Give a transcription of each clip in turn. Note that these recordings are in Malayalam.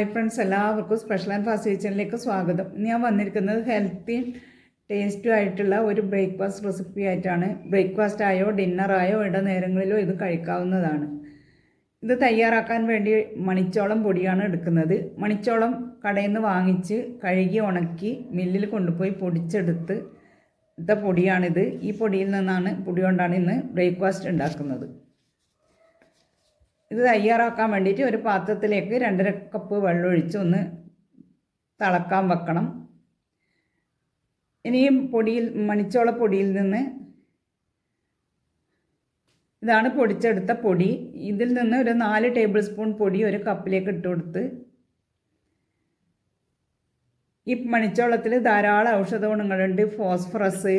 ഹായ് ഫ്രണ്ട്സ് എല്ലാവർക്കും സ്പെഷ്യൽ ആൻഡ് ഫാസ്റ്റ് കിച്ചണിലേക്ക് സ്വാഗതം. ഞാൻ വന്നിരിക്കുന്നത് ഹെൽത്തി ടേസ്റ്റും ആയിട്ടുള്ള ഒരു ബ്രേക്ക്ഫാസ്റ്റ് റെസിപ്പി ആയിട്ടാണ്. ബ്രേക്ക്ഫാസ്റ്റ് ആയോ ഡിന്നറായോ ഇടനേരങ്ങളിലോ ഇത് കഴിക്കാവുന്നതാണ്. ഇത് തയ്യാറാക്കാൻ വേണ്ടി മണിച്ചോളം പൊടിയാണ് എടുക്കുന്നത്. മണിച്ചോളം കടയിൽ നിന്ന് വാങ്ങിച്ച് കഴുകി ഉണക്കി മില്ലിൽ കൊണ്ടുപോയി പൊടിച്ചെടുത്ത് ഇട്ട പൊടിയാണിത്. ഈ പൊടിയിൽ നിന്നാണ് പൊടി കൊണ്ടാണ് ഇന്ന് ബ്രേക്ക്ഫാസ്റ്റ് ഉണ്ടാക്കുന്നത്. ഇത് തയ്യാറാക്കാൻ വേണ്ടിയിട്ട് ഒരു പാത്രത്തിലേക്ക് രണ്ടര കപ്പ് വെള്ളം ഒഴിച്ച് ഒന്ന് തിളക്കാൻ വെക്കണം. ഇനിയും പൊടിയിൽ മണിച്ചോള പൊടിയിൽ നിന്ന് ഇതാണ് പൊടിച്ചെടുത്ത പൊടി. ഇതിൽ നിന്ന് ഒരു നാല് ടേബിൾ സ്പൂൺ പൊടി ഒരു കപ്പിലേക്ക് ഇട്ട് കൊടുത്ത് ഈ മണിച്ചോളത്തിൽ ധാരാളം ഔഷധ ഗുണങ്ങളുണ്ട് ഫോസ്ഫറസ്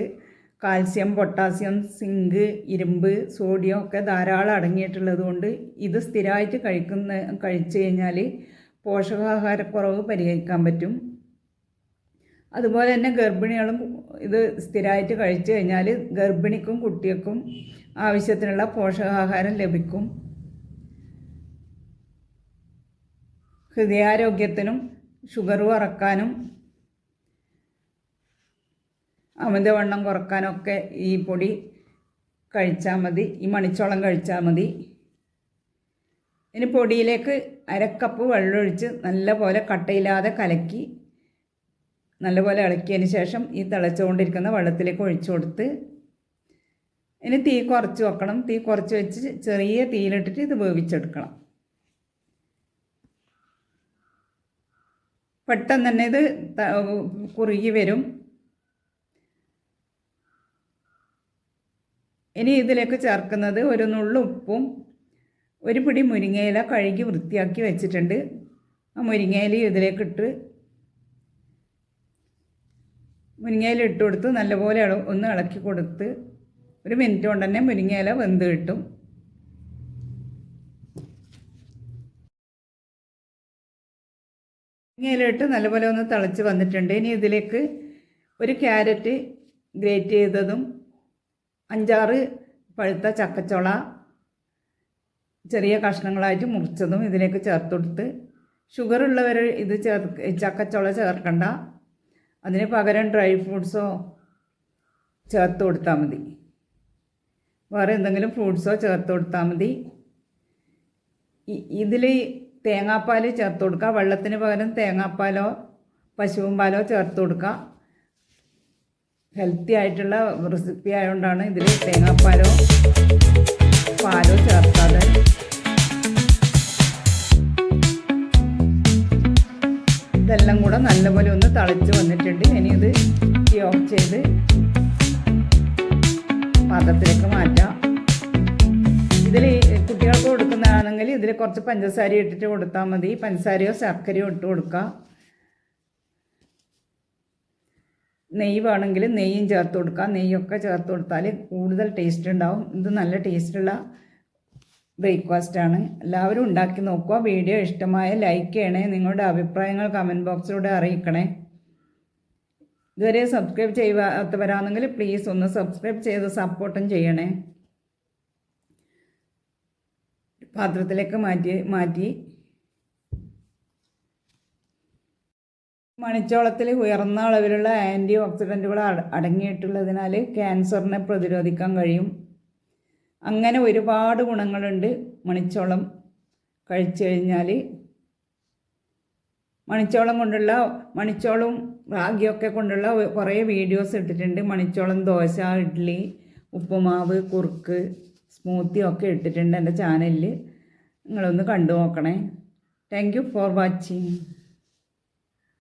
കാൽസ്യം പൊട്ടാസ്യം സിങ്ക് ഇരുമ്പ് സോഡിയം ഒക്കെ ധാരാളം അടങ്ങിയിട്ടുള്ളത് കൊണ്ട് ഇത് സ്ഥിരമായിട്ട് കഴിക്കുന്ന കഴിച്ചു കഴിഞ്ഞാൽ പോഷകാഹാരക്കുറവ് പരിഹരിക്കാൻ പറ്റും. അതുപോലെ തന്നെ ഗർഭിണികളും ഇത് സ്ഥിരമായിട്ട് കഴിച്ചു കഴിഞ്ഞാൽ ഗർഭിണിക്കും കുട്ടികൾക്കും ആവശ്യത്തിനുള്ള പോഷകാഹാരം ലഭിക്കും. ഹൃദയാരോഗ്യത്തിനും ഷുഗർ കുറക്കാനും അമിതവണ്ണം കുറക്കാനൊക്കെ ഈ പൊടി കഴിച്ചാൽ മതി ഈ മണിച്ചോളം കഴിച്ചാൽ മതി. ഇനി പൊടിയിലേക്ക് അരക്കപ്പ് വെള്ളമൊഴിച്ച് നല്ലപോലെ കട്ടയില്ലാതെ കലക്കി നല്ലപോലെ ഇളക്കിയതിന് ശേഷം ഈ തിളച്ചുകൊണ്ടിരിക്കുന്ന വെള്ളത്തിലേക്ക് ഒഴിച്ചു കൊടുത്ത് ഇനി തീ കുറച്ച് വെക്കണം. തീ കുറച്ച് വെച്ച് ചെറിയ തീയിലിട്ടിട്ട് ഇത് വേവിച്ചെടുക്കണം. പെട്ടെന്ന് തന്നെ ഇത് കുറുകി വരും. ഇനി ഇതിലേക്ക് ചേർക്കുന്നത് ഒരു നുള്ളു ഉപ്പും ഒരു പിടി മുരിങ്ങയില കഴുകി വൃത്തിയാക്കി വെച്ചിട്ടുണ്ട്. ആ മുരിങ്ങയില ഇതിലേക്കിട്ട് മുരിങ്ങയില ഇട്ട് കൊടുത്ത് നല്ലപോലെ ഒന്ന് ഇളക്കി കൊടുത്ത് ഒരു മിനിറ്റ് കൊണ്ട് തന്നെ മുരിങ്ങയില വെന്ത് കിട്ടും. മുരിങ്ങയില ഇട്ട് നല്ലപോലെ ഒന്ന് തിളച്ച് വന്നിട്ടുണ്ട്. ഇനി ഇതിലേക്ക് ഒരു ക്യാരറ്റ് ഗ്രേറ്റ് ചെയ്തതും അഞ്ചാറ് പഴുത്ത ചക്കച്ചുള ചെറിയ കഷ്ണങ്ങളായിട്ട് മുറിച്ചതും ഇതിലേക്ക് ചേർത്ത് കൊടുത്ത് ഷുഗർ ഉള്ളവർ ഇത് ചേർ ചക്കച്ചുള ചേർക്കണ്ട. അതിന് പകരം ഡ്രൈ ഫ്രൂട്ട്സോ ചേർത്ത് കൊടുത്താൽ മതി. വേറെ എന്തെങ്കിലും ഫ്രൂട്ട്സോ ചേർത്ത് കൊടുത്താൽ മതി. ഇതിൽ തേങ്ങാപ്പാൽ ചേർത്ത് കൊടുക്കുക വെള്ളത്തിന് പകരം തേങ്ങാപ്പാലോ പശുവും പാലോ ചേർത്ത് കൊടുക്കുക ഹെൽത്തി ആയിട്ടുള്ള റെസിപ്പി ആയതുകൊണ്ടാണ് ഇതിൽ തേങ്ങാപ്പാലോ പാലോ ചേർക്കാതെ. ഇതെല്ലാം കൂടെ നല്ലപോലെ ഒന്ന് തളിച്ച് വന്നിട്ടുണ്ട്. ഇനി ഇത് ഓഫ് ചെയ്ത് പാത്രത്തിലേക്ക് മാറ്റാം. ഇതിൽ കുട്ടികൾക്ക് കൊടുക്കുന്നതാണെങ്കിൽ ഇതിൽ കുറച്ച് പഞ്ചസാര ഇട്ടിട്ട് കൊടുത്താൽ മതി. പഞ്ചസാരയോ ശർക്കരയോ ഇട്ട് കൊടുക്കുക നെയ്യ് വേണമെങ്കിൽ നെയ്യും ചേർത്ത് കൊടുക്കാം. നെയ്യൊക്കെ ചേർത്ത് കൊടുത്താൽ കൂടുതൽ ടേസ്റ്റ് ഉണ്ടാവും. ഇത് നല്ല ടേസ്റ്റുള്ള ബ്രേക്ക്ഫാസ്റ്റാണ് എല്ലാവരും ഉണ്ടാക്കി നോക്കുക. വീഡിയോ ഇഷ്ടമായ ലൈക്ക് ചെയ്യണേ. നിങ്ങളുടെ അഭിപ്രായങ്ങൾ കമന്റ് ബോക്സിലൂടെ അറിയിക്കണേ. ഇതുവരെ സബ്സ്ക്രൈബ് ചെയ്യാത്തവരാണെങ്കിൽ പ്ലീസ് ഒന്ന് സബ്സ്ക്രൈബ് ചെയ്ത് സപ്പോർട്ടും ചെയ്യണേ. പാത്രത്തിലേക്ക് മാറ്റി മാറ്റി മണിച്ചോളത്തിൽ ഉയർന്ന അളവിലുള്ള ആന്റി ഓക്സിഡന്റുകൾ അടങ്ങിയിട്ടുള്ളതിനാൽ ക്യാൻസറിനെ പ്രതിരോധിക്കാൻ കഴിയും. അങ്ങനെ ഒരുപാട് ഗുണങ്ങളുണ്ട് മണിച്ചോളം കഴിച്ചു കഴിഞ്ഞാൽ. മണിച്ചോളം കൊണ്ടുള്ള മണിച്ചോളവും റാഗിയൊക്കെ കൊണ്ടുള്ള കുറേ വീഡിയോസ് ഇട്ടിട്ടുണ്ട്. മണിച്ചോളം ദോശ ഇഡ്ഡലി ഉപ്പുമാവ് കുറുക്ക് സ്മൂത്തി ഒക്കെ ഇട്ടിട്ടുണ്ട് എന്റെ ചാനലിൽ. നിങ്ങളൊന്ന് കണ്ടു നോക്കണേ. Thank you for watching